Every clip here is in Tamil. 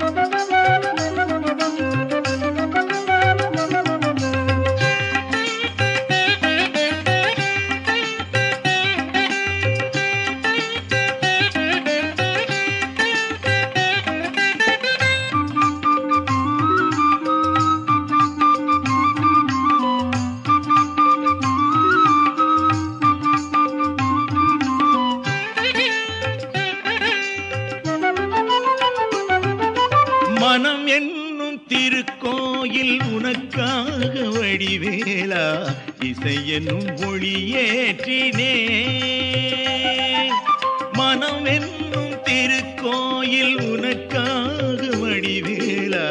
Thank you. மனம் என்னும் திருக்கோயில் உனக்காக வடிவேலா இசை என்னும் ஒளியேற்றினே மனம் என்னும் திருக்கோயில் உனக்காக வடிவேலா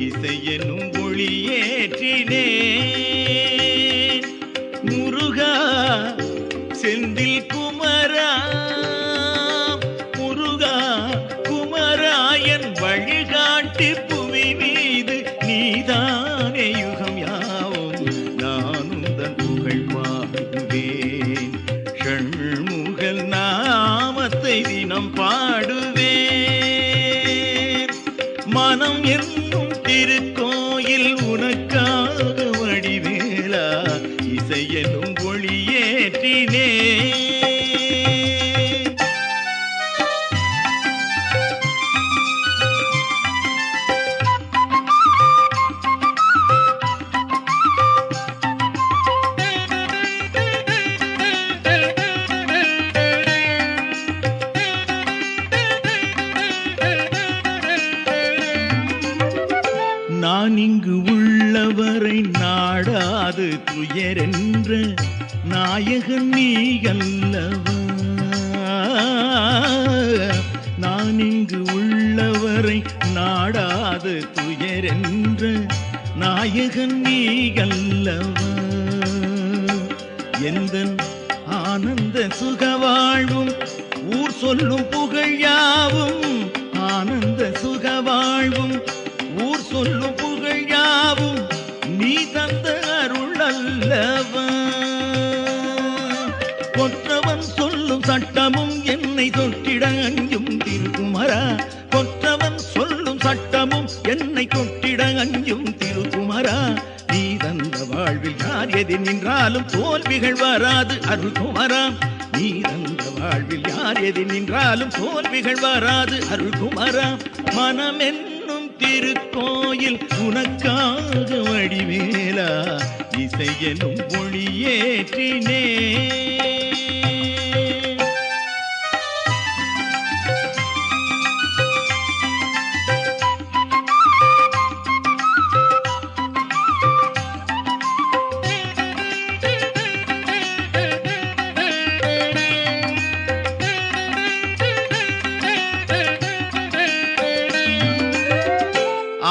இசை என்னும் ஒளியேற்றினே நான் இங்கு உள்ளவரை நாடாது துயரென்ற நாயகன் நீ அல்லவா? நான் இங்கு உள்ளவரை நாடாது துயரென்ற நாயகன் நீ அல்லவா? எந்த ஆனந்த சுகவாழ்வும் ஊர் சொல்லும் புகழ் யாவும் ஆனந்த சுகவாழ்வும் சட்டமும் என்னை தொட்டிட அஞ்சும் திருக்குமரா கொற்றவன் சொல்லும் சட்டமும் என்னை தொட்டிட அஞ்சும் திருக்குமரா நீ தந்த வாழ்வில் யார் எதிர் நின்றாலும் தோல்விகள் வராது அருள்குமரா நீ தந்த வாழ்வில் யார் எதிர் நின்றாலும் தோல்விகள் வராது அருள்குமரா மனமென்னும் திருக்கோயில் உனக்காக வடிவேலா. இசையனும் ஒளியேற்றினே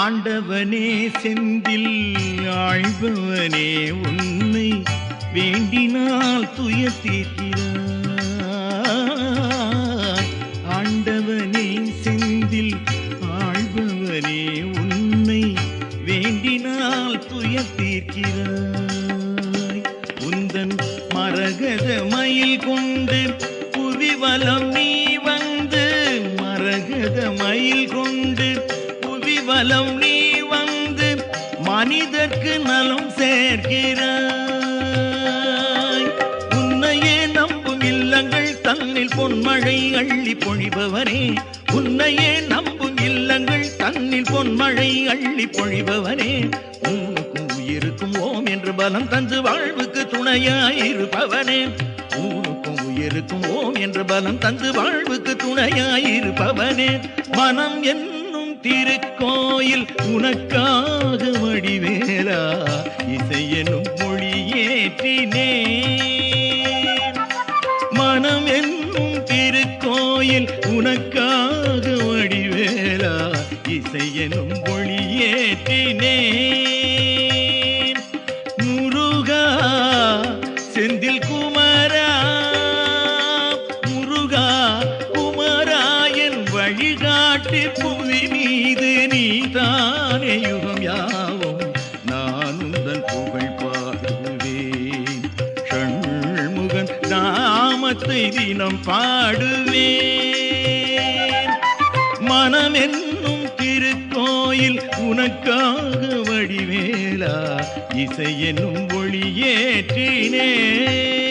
ஆண்டவனே செந்தில் ஆழ்பவனே உன்னை வேண்டினால் துயர் ஆண்டவனே செந்தில் ஆழ்பவனே உன்னை வேண்டினால் துயர் உந்தன் மரகத மயில் கொண்டு புவிவலம் நீ வந்து மரகத மயில் கொண்டு புவிவலம் நீ வந்து மனிதர்க்கு நலம் சேர்க்கிறாய். உன்னையே நம்பும் இல்லங்கள் தன்னில் பொன்மழை அள்ளி பொழிபவனே உன்னையே நம்பும் இல்லங்கள் தன்னில் பொன்மழை அள்ளி பொழிபவனே உனக்கும் உயிருக்கும் ஓம் என்று பலம் தந்து வாழ்வுக்கு துணையாயிருப்பவனே. உனக்கும் உயிருக்கும் ஓம் என்று பலம் தந்து வாழ்வுக்கு துணையாயிருப்பவனே. மனம் என்ன திருக்கோயில் உனக்காக வடிவேலா இசை எனும் மொழியேற்றினே மனம் என்னும் திருக்கோயில் உனக்காக வடிவேலா இசை எனும் ஒளியேற்றினே முருகா செந்தில் குமரா முருகா குமராயன் வழிகாட்டி புவி நாமத்தை தினம் பாடுவேன். மனம் என்னும் திருக்கோயில் உனக்காக வடிவேலா. இசை என்னும் ஒளியேற்றினேன்